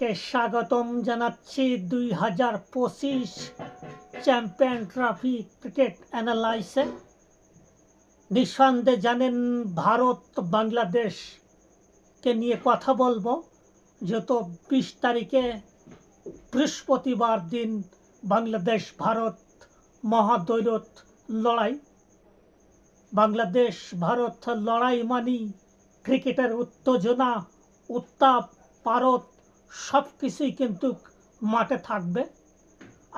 কে স্বাগতম জানাচ্ছি দুই হাজার পঁচিশ চ্যাম্পিয়ন ট্রফি ক্রিকেট অ্যানালাইসে। নিঃসন্দেহে জানেন ভারত বাংলাদেশকে নিয়ে কথা বলব যত বিশ তারিখে বৃহস্পতিবার দিন বাংলাদেশ ভারত মহাদৈরত লড়াই। বাংলাদেশ ভারত লড়াই মানি ক্রিকেটের উত্তেজনা, উত্তাপ, পারদ সব কিছুই কিন্তু মাঠে থাকবে।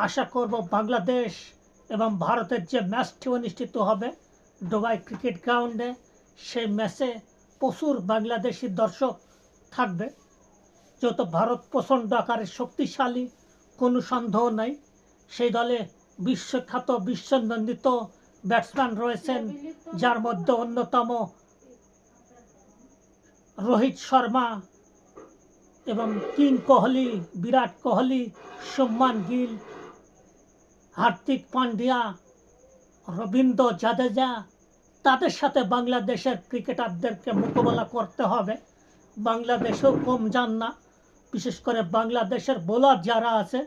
আশা করব বাংলাদেশ এবং ভারতের যে ম্যাচটি অনুষ্ঠিত হবে, দুবাই ক্রিকেট গ্রাউন্ডে, সেই ম্যাচে প্রচুর বাংলাদেশি দর্শক থাকবে। যত ভারত প্রচণ্ড আকারে শক্তিশালী, কোনো সন্দেহ নাই। সেই দলে বিশ্বখ্যাত, বিশ্বনন্দিত ব্যাটসম্যান রয়েছেন, যার মধ্যে অন্যতম রোহিত শর্মা এবং কিং কোহলি, বিরাট কোহলি শুভমান গিল, হার্দিক পান্ডিয়া, রবীন্দ্র জাদেজা, তাদের সাথে বাংলাদেশের ক্রিকেটারদেরকে মোকাবেলা করতে হবে। বাংলাদেশেও কম যান না। বিশেষ করে বাংলাদেশের বোলার যারা আছে,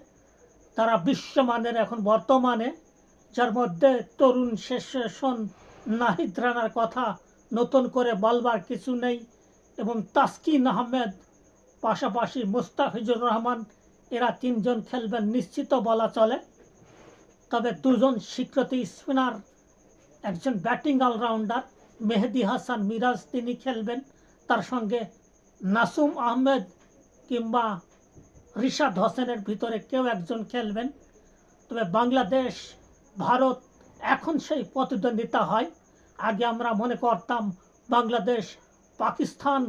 তারা বিশ্বমানের এখন বর্তমানে। যার মধ্যে তরুণ শেষন নাহিদ রানার কথা নতুন করে বলবার কিছু নেই এবং তাসকিন আহমেদ পাশাপাশি মুস্তাফিজুর রহমান, এরা তিনজন খেলবেন নিশ্চিত বলা চলে। তবে দুজন স্বীকৃতি স্পিনার, একজন ব্যাটিং অলরাউন্ডার, মেহেদি হাসান মিরাজ তিনি খেলবেন। তার সঙ্গে নাসুম আহমেদ কিংবা রিশাদ হোসেনের ভিতরে কেউ একজন খেলবেন। তবে বাংলাদেশ, ভারত এখন সেই প্রতিদ্বন্দ্বিতা হয়। আগে আমরা মনে করতাম বাংলাদেশ, পাকিস্তান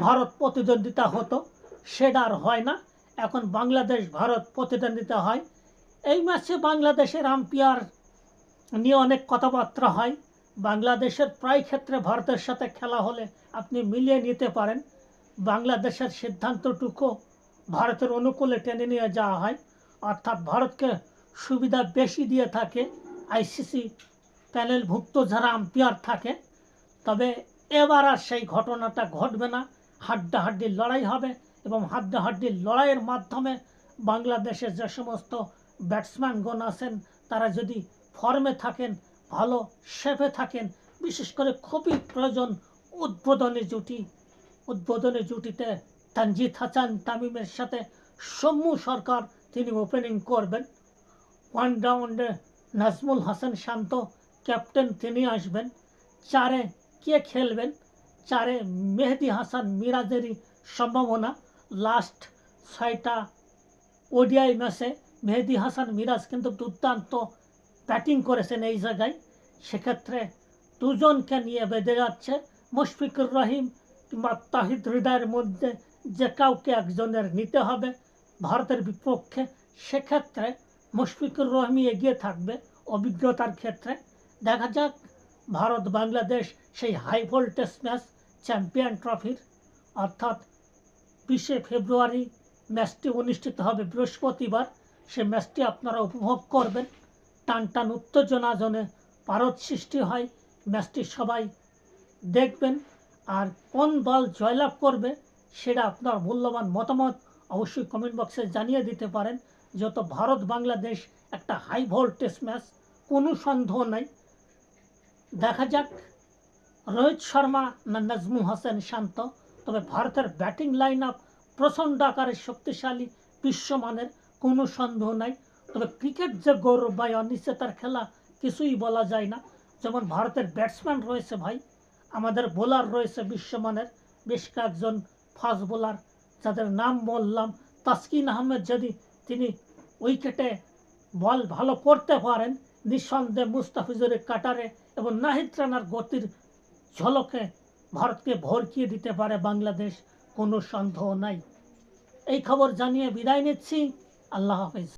ভারত প্রতিদ্বন্দ্বিতা হতো, সেটা আর হয় না। এখন বাংলাদেশ, ভারত প্রতিদ্বন্দ্বিতা হয়। এই ম্যাচে বাংলাদেশের আম্পায়ার নিয়ে অনেক কথাবার্তা হয়। বাংলাদেশের প্রায় ক্ষেত্রে ভারতের সাথে খেলা হলে আপনি মিলিয়ে নিতে পারেন। বাংলাদেশের সিদ্ধান্তটুকু ভারতের অনুকূলে টেনে নিয়ে যাওয়া হয়। অর্থাৎ ভারতকে সুবিধা বেশি দিয়ে থাকে আইসিসি প্যানেলভুক্ত যারা আম্পায়ার থাকে। তবে এবার আর সেই ঘটনাটা ঘটবে না। হাড্ডাহাড্ডির লড়াই হবে এবং হাড্ডাহাড্ডির লড়াইয়ের মাধ্যমে বাংলাদেশের যে সমস্ত ব্যাটসম্যানগণ আছেন, তারা যদি ফর্মে থাকেন, ভালো শেপে থাকেন, বিশেষ করে খুবই প্রয়োজন উদ্বোধনী জুটি। উদ্বোধনী জুটিতে তানজিদ হাসান তামিমের সাথে সম্মু সরকার তিনি ওপেনিং করবেন। ওয়ান রাউন্ডে নাজমুল হাসান শান্ত ক্যাপ্টেন তিনি আসবেন। চারে কে খেলবেন? চারে মেহেদি হাসান মিরাজেরই সম্ভাবনা। লাস্ট ছয়টা ওডিআই ম্যাচে মেহেদি হাসান মিরাজ কিন্তু দুর্দান্ত ব্যাটিং করেছেন এই জায়গায়। সেক্ষেত্রে দুজনকে নিয়ে বেঁধে যাচ্ছে মুশফিকুর রহিম কিংবা তাহিদ হৃদয়ের মধ্যে যে কাউকে একজনের নিতে হবে ভারতের বিপক্ষে, সেক্ষেত্রে মুশফিকুর রহিমই এগিয়ে থাকবে অভিজ্ঞতার ক্ষেত্রে। দেখা যাক ভারত বাংলাদেশ সেই হাই ভোল্টেজ ম্যাচ চ্যাম্পিয়ন ট্রফির অর্থাৎ বিশে ফেব্রুয়ারি ম্যাচটি অনুষ্ঠিত হবে বৃহস্পতিবার। সে ম্যাচটি আপনারা উপভোগ করবেন। টান টান উত্তেজনা জনে পারদ সৃষ্টি হয়। ম্যাচটি সবাই দেখবেন আর কোন দল জয়লাভ করবে সেটা আপনার মূল্যবান মতামত অবশ্যই কমেন্ট বক্সে জানিয়ে দিতে পারেন। যত ভারত বাংলাদেশ একটা হাই ভোল্টেজ ম্যাচ কোনো সন্দেহ নাই। দেখা যাক। রোহিত শর্মা না নাজমু হাসান শান্ত। তবে ভারতের ব্যাটিং লাইন আপ প্রচণ্ড আকারে শক্তিশালী, বিশ্বমানের, কোনো সন্দেহ নাই। তবে ক্রিকেট যে গৌরব ভাই, অনিশ্চয়তার খেলা, কিছুই বলা যায় না। যেমন ভারতের ব্যাটসম্যান রয়েছে ভাই, আমাদের বোলার রয়েছে বিশ্বমানের, বেশ কয়েকজন ফাস্ট বোলার যাদের নাম বললাম। তাসকিন আহমেদ যদি তিনি উইকেটে বল ভালো করতে পারেন, নিঃসন্দেহে মুস্তাফিজুরের কাটারে এবং নাহিদ রানার গতির ঝলকে ভারতকে ভরকিয়ে দিতে পারে বাংলাদেশ, কোনো সন্দেহ নাই। এই খবর জানিয়ে বিদায় নিচ্ছি। আল্লাহ হাফিজ।